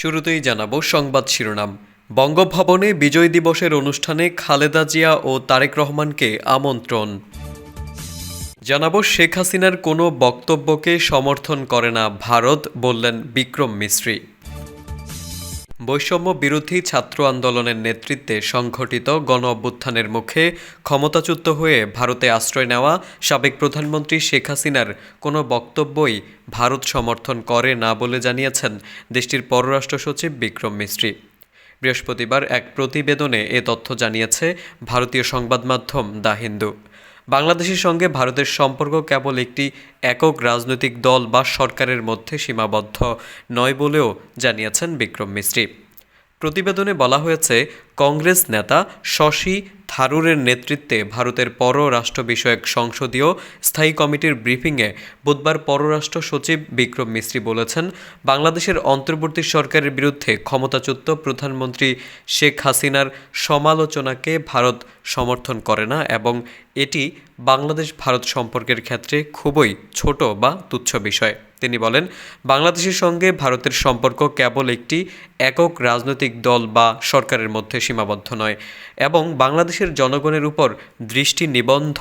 শুরুতেই জানাব সংবাদ শিরোনাম। বঙ্গভবনে বিজয় দিবসের অনুষ্ঠানে খালেদা জিয়া ও তারেক রহমানকে আমন্ত্রণ। জানাব শেখ হাসিনার কোনো বক্তব্যকে সমর্থন করে না ভারত, বললেন বিক্রম মিশ্রি বৈষম্য বিরোধী ছাত্র আন্দোলনের নেতৃত্বে সংঘটিত গণ অভ্যুত্থানের মুখে ক্ষমতাচ্যুত হয়ে ভারতে আশ্রয় নেওয়া সাবেক প্রধানমন্ত্রী শেখ হাসিনার কোনো বক্তব্যই ভারত সমর্থন করে না বলে জানিয়েছেন দেশটির পররাষ্ট্র সচিব বিক্রম মিশ্রি বৃহস্পতিবার এক প্রতিবেদনে এ তথ্য জানিয়েছে ভারতীয় সংবাদ মাধ্যম দ্য হিন্দু। বাংলাদেশের সঙ্গে ভারতের সম্পর্ক কেবল একটি একক রাজনৈতিক দল বা সরকারের মধ্যে সীমাবদ্ধ নয় বলেও জানিয়েছেন বিক্রম মিস্ত্রি। প্রতিবেদনে বলা হয়েছে, কংগ্রেস নেতা শশী থারুরের নেতৃত্বে ভারতের পররাষ্ট্র বিষয়ক সংসদীয় স্থায়ী কমিটির ব্রিফিংয়ে বুধবার পররাষ্ট্র সচিব বিক্রম মিস্ত্রি বলেছেন, বাংলাদেশের অন্তর্বর্তী সরকারের বিরুদ্ধে ক্ষমতাচ্যুত প্রধানমন্ত্রী শেখ হাসিনার সমালোচনাকে ভারত সমর্থন করে না এবং এটি বাংলাদেশ ভারত সম্পর্কের ক্ষেত্রে খুবই ছোট বা তুচ্ছ বিষয়। তিনি বলেন, বাংলাদেশের সঙ্গে ভারতের সম্পর্ক কেবল একটি একক রাজনৈতিক দল বা সরকারের মধ্যে সীমাবদ্ধ নয় এবং বাংলাদেশের জনগণের উপর দৃষ্টি নিবন্ধ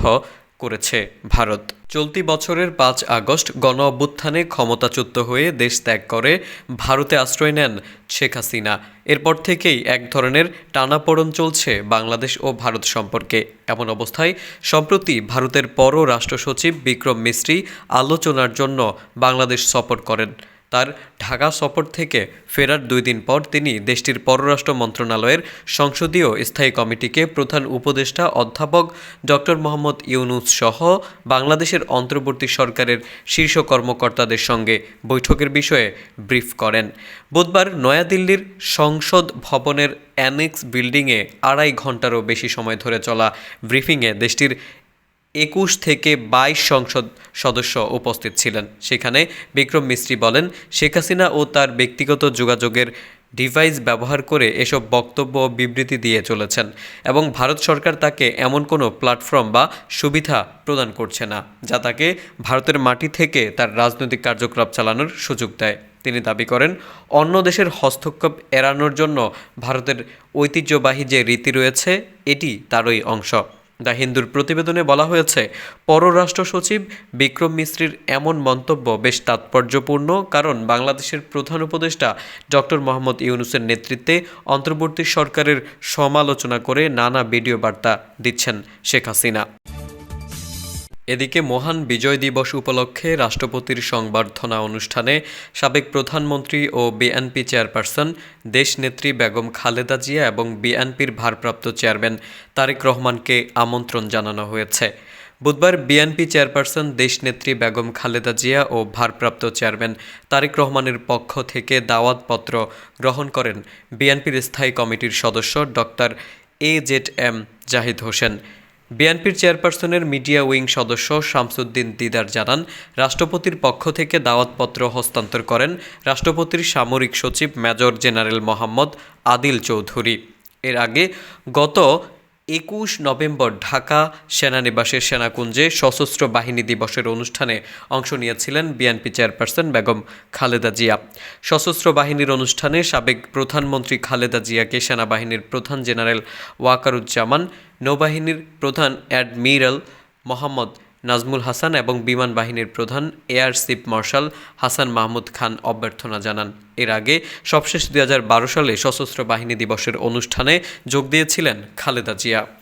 করেছে ভারত। চলতি বছরের পাঁচ আগস্ট গণ অভ্যুত্থানে ক্ষমতাচ্যুত হয়ে দেশ ত্যাগ করে ভারতে আশ্রয় নেন শেখ হাসিনা। এরপর থেকেই এক ধরনের টানাপোড়ন চলছে বাংলাদেশ ও ভারত সম্পর্কে। এমন অবস্থায় সম্প্রতি ভারতের পররাষ্ট্র সচিব বিক্রম মিস্ত্রি আলোচনার জন্য বাংলাদেশ সফর করেন। তার ঢাকা সফর থেকে ফেরার দুই দিন পর তিনি দেশটির পররাষ্ট্র মন্ত্রণালয়ের সংসদীয় স্থায়ী কমিটিকে প্রধান উপদেষ্টা অধ্যাপক ডক্টর মোহাম্মদ ইউনুস সহ বাংলাদেশের অন্তর্বর্তী সরকারের শীর্ষ কর্মকর্তাদের সঙ্গে বৈঠকের বিষয়ে ব্রিফ করেন। বুধবার নয়াদিল্লির সংসদ ভবনের অ্যানেক্স বিল্ডিংয়ে আড়াই ঘন্টারও বেশি সময় ধরে চলা ব্রিফিংয়ে দেশটির একুশ থেকে বাইশ সংসদ সদস্য উপস্থিত ছিলেন। সেখানে বিক্রম মিস্ত্রি বলেন, শেখ হাসিনা ও তার ব্যক্তিগত যোগাযোগের ডিভাইস ব্যবহার করে এসব বক্তব্য ও বিবৃতি দিয়ে চলেছেন এবং ভারত সরকার তাকে এমন কোনো প্ল্যাটফর্ম বা সুবিধা প্রদান করছে না, যা তাকে ভারতের মাটি থেকে তার রাজনৈতিক কার্যকলাপ চালানোর সুযোগ দেয়। তিনি দাবি করেন, অন্য দেশের হস্তক্ষেপ এড়ানোর জন্য ভারতের ঐতিহ্যবাহী যে রীতি রয়েছে, এটি তারই অংশ। দ্য হিন্দুর প্রতিবেদনে বলা হয়েছে, পররাষ্ট্র সচিব বিক্রম মিশ্রির এমন মন্তব্য বেশ তাৎপর্যপূর্ণ, কারণ বাংলাদেশের প্রধান উপদেষ্টা ডক্টর মোহাম্মদ ইউনুসের নেতৃত্বে অন্তর্বর্তী সরকারের সমালোচনা করে নানা ভিডিও বার্তা দিচ্ছেন শেখ হাসিনা। এদিকে মহান বিজয় দিবস উপলক্ষে রাষ্ট্রপতির সংবর্ধনা অনুষ্ঠানে সাবেক প্রধানমন্ত্রী ও বিএনপি চেয়ারপারসন দেশনেত্রী বেগম খালেদা জিয়া এবং বিএনপির ভারপ্রাপ্ত চেয়ারম্যান তারেক রহমানকে আমন্ত্রণ জানানো হয়েছে। বুধবার বিএনপি চেয়ারপারসন দেশনেত্রী বেগম খালেদা জিয়া ও ভারপ্রাপ্ত চেয়ারম্যান তারেক রহমানের পক্ষ থেকে দাওয়াতপত্র গ্রহণ করেন বিএনপির স্থায়ী কমিটির সদস্য doctor A Z M Zahid Hossain. বিএনপির চেয়ারপারসনের মিডিয়া উইং সদস্য শামসুদ্দিন দিদার জানান, রাষ্ট্রপতির পক্ষ থেকে দাওয়াতপত্র হস্তান্তর করেন রাষ্ট্রপতির সামরিক সচিব মেজর জেনারেল মোহাম্মদ আদিল চৌধুরী। এর আগে গত একুশ নভেম্বর ঢাকা সেনানিবাসের সেনাকুঞ্জে সশস্ত্র বাহিনী দিবসের অনুষ্ঠানে অংশ নিয়েছিলেন বিএনপি চেয়ারপারসন বেগম খালেদা জিয়া। সশস্ত্র বাহিনীর অনুষ্ঠানে সাবেক প্রধানমন্ত্রী খালেদা জিয়াকে সেনাবাহিনীর প্রধান জেনারেল ওয়াকারুজ্জামান, নৌবাহিনীর প্রধান অ্যাডমিরাল মোহাম্মদ নাজমুল হাসান এবং বিমান বাহিনীর প্রধান air chief marshal Hasan Mahmud Khan অভ্যর্থনা জানান। এর আগে সবশেষ দু হাজার বারো সালে সশস্ত্র বাহিনী দিবসের অনুষ্ঠানে যোগ দিয়েছিলেন খালেদা জিয়া।